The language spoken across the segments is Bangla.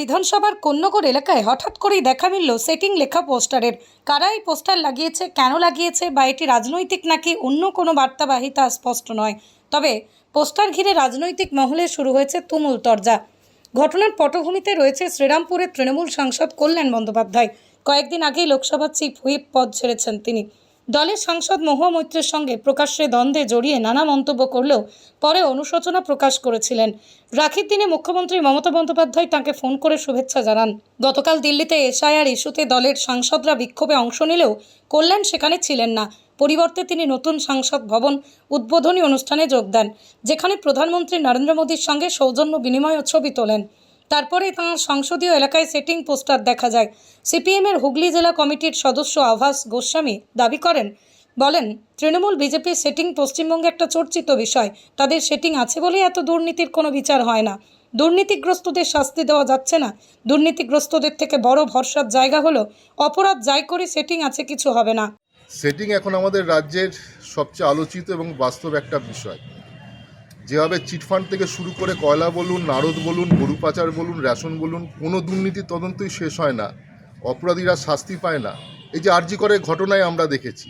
বিধানসভার কন্যগর এলাকায় হঠাৎ করেই দেখা মিলল সেটিং লেখা পোস্টারের। কারা এই পোস্টার লাগিয়েছে, কেন লাগিয়েছে বা এটি রাজনৈতিক নাকি অন্য কোনো বার্তাবাহী তা স্পষ্ট নয়। তবে পোস্টার ঘিরে রাজনৈতিক মহলে শুরু হয়েছে তুমুল তরজা। ঘটনার পটভূমিতে রয়েছে শ্রীরামপুরের তৃণমূল সাংসদ কল্যাণ বন্দ্যোপাধ্যায়। কয়েকদিন আগেই লোকসভা চিফ হুইপ পদ ছেড়েছেন তিনি। দলের সাংসদ মহুয়া মৈত্রের সঙ্গে প্রকাশ্যে দ্বন্দ্বে জড়িয়ে নানা মন্তব্য করলেও পরে অনুশোচনা প্রকাশ করেছিলেন। রাখির দিনে মুখ্যমন্ত্রী মমতা বন্দ্যোপাধ্যায় তাকে ফোন করে শুভেচ্ছা জানান। গতকাল দিল্লিতে এসআইআর ইস্যুতে দলের সাংসদরা বিক্ষোভে অংশ নিলেও কল্যাণ সেখানে ছিলেন না। পরিবর্তে তিনি নতুন সংসদ ভবন উদ্বোধনী অনুষ্ঠানে যোগ দেন, যেখানে প্রধানমন্ত্রী নরেন্দ্র মোদীর সঙ্গে সৌজন্য বিনিময় ছবি তোলেন। তারপরে তাঁর সংসদীয় এলাকায় সেটিং পোস্টার দেখা যায়। সিপিএমের হুগলি জেলা কমিটির সদস্য আভাস গোস্বামী দাবি করেন, বলেন, তৃণমূল বিজেপির সেটিং পশ্চিমবঙ্গে একটা চর্চিত বিষয়। তাদের সেটিং আছে বলেই এত দুর্নীতির কোনো বিচার হয় না। দুর্নীতিগ্রস্তদের শাস্তি দেওয়া যাচ্ছে না। দুর্নীতিগ্রস্তদের থেকে বড় ভরসার জায়গা হলো, অপরাধ যাই করে সেটিং আছে কিছু হবে না। সেটিং এখন আমাদের রাজ্যের সবচেয়ে আলোচিত এবং বাস্তব একটা বিষয়। যেভাবে চিটফান্ড থেকে শুরু করে কয়লা বলুন, নারদ বলুন, গরু পাচার বলুন, রেশন বলুন, কোনো দুর্নীতির তদন্তই শেষ হয় না। অপরাধীরা শাস্তি পায় না। এই যে আরজি করে ঘটনায় আমরা দেখেছি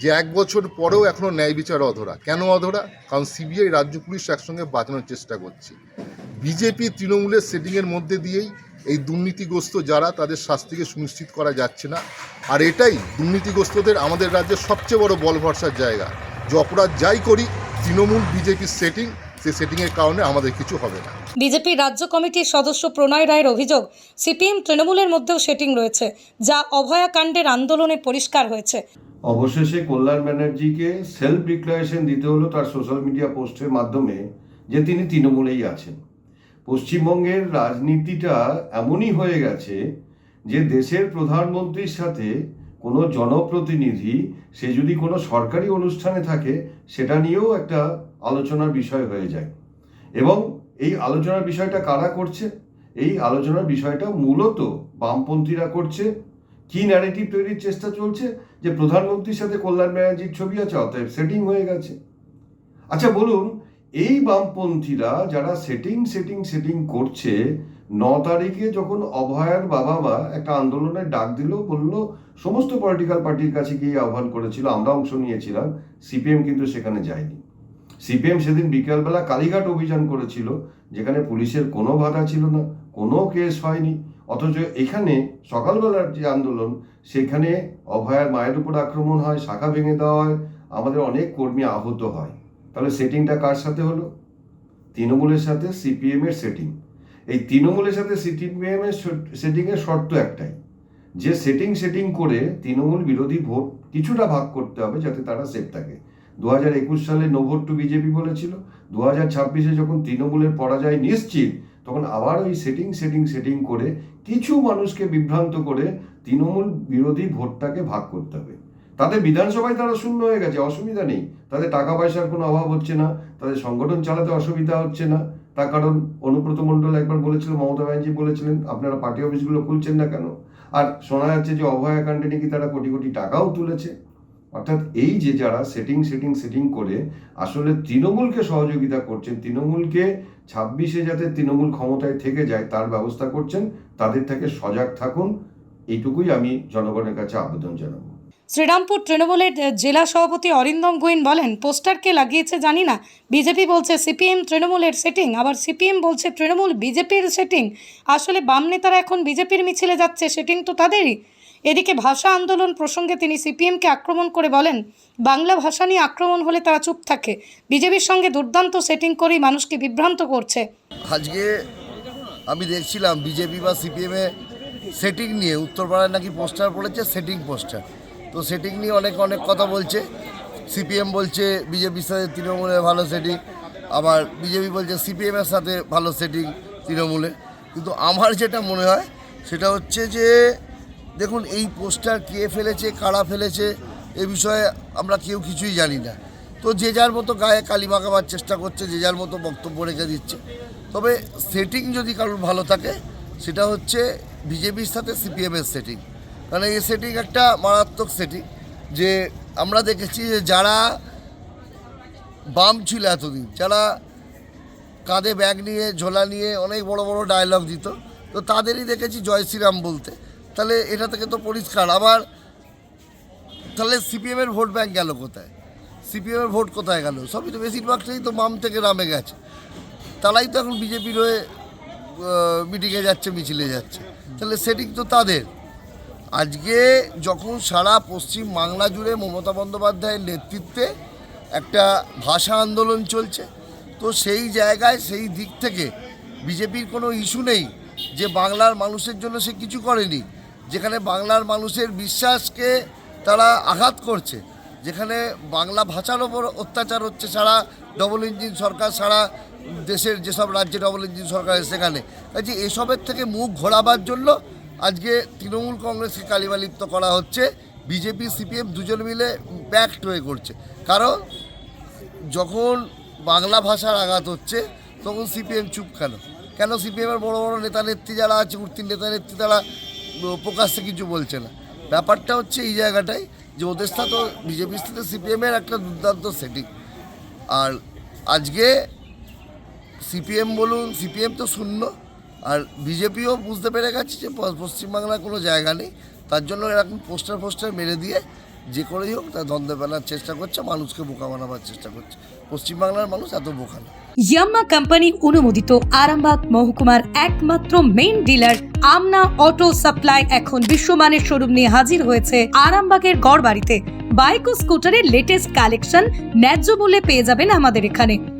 যে এক বছর পরেও এখনও ন্যায় বিচার অধরা। কেন অধরা? কারণ সিবিআই, রাজ্য পুলিশ একসঙ্গে বাঁচানোর চেষ্টা করছে। বিজেপি, তৃণমূলের সেটিংয়ের মধ্যে দিয়েই এই দুর্নীতিগ্রস্ত যারা, তাদের শাস্তিকে সুনিশ্চিত করা যাচ্ছে না। আর এটাই দুর্নীতিগ্রস্তদের আমাদের রাজ্যের সবচেয়ে বড় বল ভরসার জায়গা। যে অপরাধ যাই করি তৃণমূল বিজেপির সেটিং সেই সেটিংয়ের কারণে আমাদের কিছু হবে না। বিজেপি রাজ্য কমিটির সদস্য প্রণয় রায়ের অভিযোগ সিপিএম তৃণমূলের মধ্যেও সেটিং রয়েছে যা অভয়াকাণ্ডের আন্দোলনে পরিষ্কার হয়েছে। অবশেষে কল্যাণ ব্যানার্জিকে সেলফ ডিক্লারেশন দিতে হলো তার সোশ্যাল মিডিয়া পোস্টের মাধ্যমে যে তিনি তৃণমূলেই আছেন। পশ্চিমবঙ্গের রাজনীতিটা এমনই হয়ে গেছে যে দেশের প্রধানমন্ত্রীর সাথে কোনো জনপ্রতিনিধি সে যদি কোনো সরকারি অনুষ্ঠানে থাকে সেটা নিয়েও একটা আলোচনার বিষয় হয়ে যায়। এবং এই আলোচনার বিষয়টা কারা করছে? এই আলোচনার বিষয়টা মূলত বামপন্থীরা করছে। কি ন্যারেটিভ তৈরির চেষ্টা চলছে? যে প্রধানমন্ত্রীর সাথে কল্যাণ ব্যানার্জির ছবি আছে, অতএব সেটিং হয়ে গেছে। আচ্ছা বলুন, এই বামপন্থীরা যারা সেটিং সেটিং সেটিং করছে, ন তারিখে যখন অভয়ার বাবা মা একটা আন্দোলনের ডাক দিল, বলল সমস্ত পলিটিক্যাল পার্টির কাছে গিয়ে আহ্বান করেছিল, আমরা অংশ নিয়েছিলাম সিপিএম কিন্তু সেখানে যায়নি। সিপিএম সেদিন বিকেলবেলা কালীঘাট অভিযান করেছিল, যেখানে পুলিশের কোনো বাধা ছিল না, কোনো কেস হয়নি, অথচ এখানে সকালবেলার যে আন্দোলন, সেখানে অভয়ার মায়ের উপর আক্রমণ হয়, শাখা ভেঙে দেওয়া হয়, আমাদের অনেক কর্মী আহত হয়। তাহলে সেটিংটা কার সাথে হলো? তৃণমূলের সাথে সিপিএমের সেটিং এই তৃণমূলের সাথে সিপিএম এর সেটিং শর্ত একটাই যে সেটিং সেটিং করে তৃণমূল বিরোধী ভোট কিছুটা ভাগ করতে হবে যাতে তারা সেফ থাকে। দু হাজার একুশ সালে নো ভোট টু বিজেপি বলেছিল। দু হাজার ছাব্বিশে যখন তৃণমূলের পরাজয় নিশ্চিত, তখন আবার ওই সেটিং সেটিং সেটিং করে কিছু মানুষকে বিভ্রান্ত করে তৃণমূল বিরোধী ভোটটাকে ভাগ করতে হবে। তাদের বিধানসভায় তারা শূন্য হয়ে গেছে, অসুবিধা নেই। তাদের টাকা পয়সার কোনো অভাব হচ্ছে না তাদের সংগঠন চালাতে অসুবিধা হচ্ছে না। তার কারণ অনুব্রত মণ্ডল একবার বলেছিল, মমতা ব্যানার্জি বলেছিলেন, আপনারা পার্টি অফিসগুলো খুলছেন না কেন? আর শোনা যাচ্ছে যে অভয়াকাণ্ডে নাকি তারা কোটি কোটি টাকাও তুলেছে। অর্থাৎ এই যে যারা সেটিং সেটিং সেটিং করে, আসলে তৃণমূলকে সহযোগিতা করছেন, তৃণমূলকে ছাব্বিশে যাতে তৃণমূল ক্ষমতায় থেকে যায়, তার ব্যবস্থা করছেন, তাদের থেকে সজাগ থাকুন। এইটুকুই আমি জনগণের কাছে আবেদন জানাব। শ্রীরামপুর তৃণমূলের জেলা সভাপতি অরিন্দম গোয়েন বলেন, পোস্টারকে লাগিয়েছে জানি না, বিজেপি বলছে সিপিএম তৃণমূলের সেটিং আবার সিপিএম বলছে তৃণমূল বিজেপির সেটিং আসলে বাম নেতারা এখন বিজেপির মিছিলে যাচ্ছে সেটিং তো তাদেরই। এদিকে ভাষা আন্দোলন প্রসঙ্গে তিনি সিপিএমকে আক্রমণ করে বলেন, বাংলা ভাষা নিয়ে আক্রমণ হলে তারা চুপ থাকে। বিজেপির সঙ্গে দুর্দান্ত সেটিং করেই মানুষকে বিভ্রান্ত করছে। আজকে আমি দেখছিলাম বিজেপি বা সিপিএমে সেটিং নিয়ে, উত্তরপাড়ায় নাকি পোস্টার পড়েছে সেটিং পোস্টার। তো সেটিং নিয়ে অনেক অনেক কথা বলছে। সিপিএম বলছে বিজেপির সাথে তৃণমূলের ভালো সেটিং আবার বিজেপি বলছে সিপিএমের সাথে ভালো সেটিং তৃণমূলে কিন্তু আমার যেটা মনে হয়, সেটা হচ্ছে যে, দেখুন, এই পোস্টার কে ফেলেছে, কারা ফেলেছে, এ বিষয়ে আমরা কেউ কিছুই জানি না। তো যে যার মতো গায়ে কালি মাখাবার চেষ্টা করছে, যে যার মতো বক্তব্য রেখে দিচ্ছে। তবে সেটিং যদি কারোর ভালো থাকে, সেটা হচ্ছে বিজেপির সাথে সিপিএমের সেটিং কারণ এই সেটিং একটা মারাত্মক সেটিং যে আমরা দেখেছি যে যারা বাম ছিল এতদিন, যারা কাঁধে ব্যাগ নিয়ে, ঝোলা নিয়ে অনেক বড় বড় ডায়লগ দিত, তো তো তাদেরই দেখেছি জয় শ্রীরাম বলতে। তাহলে এটা থেকে তো পরিষ্কার, আবার তাহলে সিপিএমের ভোট ব্যাংক গেল কোথায়? সিপিএমের ভোট কোথায় গেল? সবই তো বেশিরভাগটাই তো বাম থেকে রামে গেছে। তারাই তো এখন বিজেপির হয়ে মিটিংয়ে যাচ্ছে, মিছিলে যাচ্ছে। তাহলে সেটিং তো তাদের। আজকে যখন সারা পশ্চিম বাংলা জুড়ে মমতা বন্দ্যোপাধ্যায়ের নেতৃত্বে একটা ভাষা আন্দোলন চলছে, তো সেই জায়গায়, সেই দিক থেকে বিজেপির কোনো ইস্যু নেই যে বাংলার মানুষের জন্য সে কিছু করেনি, যেখানে বাংলার মানুষের বিশ্বাসকে তারা আঘাত করছে, যেখানে বাংলা ভাষার ওপর অত্যাচার হচ্ছে সারা ডবল ইঞ্জিন সরকার, সারা দেশের যেসব রাজ্যে ডবল ইঞ্জিন সরকার সেখানে। কাজে এসবের থেকে মুখ ঘোরাবার জন্য আজকে তৃণমূল কংগ্রেসকে কালিমালিপ্ত করা হচ্ছে, বিজেপি, সিপিএম দুজন মিলে ব্যাকড হয়ে করছে। কারণ যখন বাংলা ভাষার আঘাত হচ্ছে, তখন সিপিএম চুপ কেন? কেন সিপিএমের বড় বড় নেতা নেত্রী যারা আছে উঠতির নেতা নেত্রী তারা প্রকাশ্যে কিছু বলছে না। ব্যাপারটা হচ্ছে এই জায়গাটায় যে ওদের সাথে বিজেপির সাথে সিপিএমের একটা দুর্দান্ত সেটিং আর আজকে সিপিএম বলুন, সিপিএম তো শূন্য। আর বিজেপিও বুঝতে পেরে গেছে যে পশ্চিমবাংলার কোনো জায়গা নেই। তার জন্য এরকম পোস্টার ফোস্টার মেরে দিয়ে যে করেই হোক তার দ্বন্দ্ব ফেলার চেষ্টা করছে, মানুষকে বোকা বানাবার চেষ্টা করছে। পশ্চিমবাংলার মানুষ এত বোকা না। ইয়াম্মা কোম্পানি অনুমোদিত আরামবাগ মহকুমার একমাত্র main dealer Amna auto supply এখন বিশ্বমানের শোরুম নিয়ে হাজির হয়েছে আরামবাগের গড় বাড়িতে বাইক ও স্কুটারের লেটেস্ট কালেকশন ন্যায্য মূল্যে পেয়ে যাবেন আমাদের এখানে।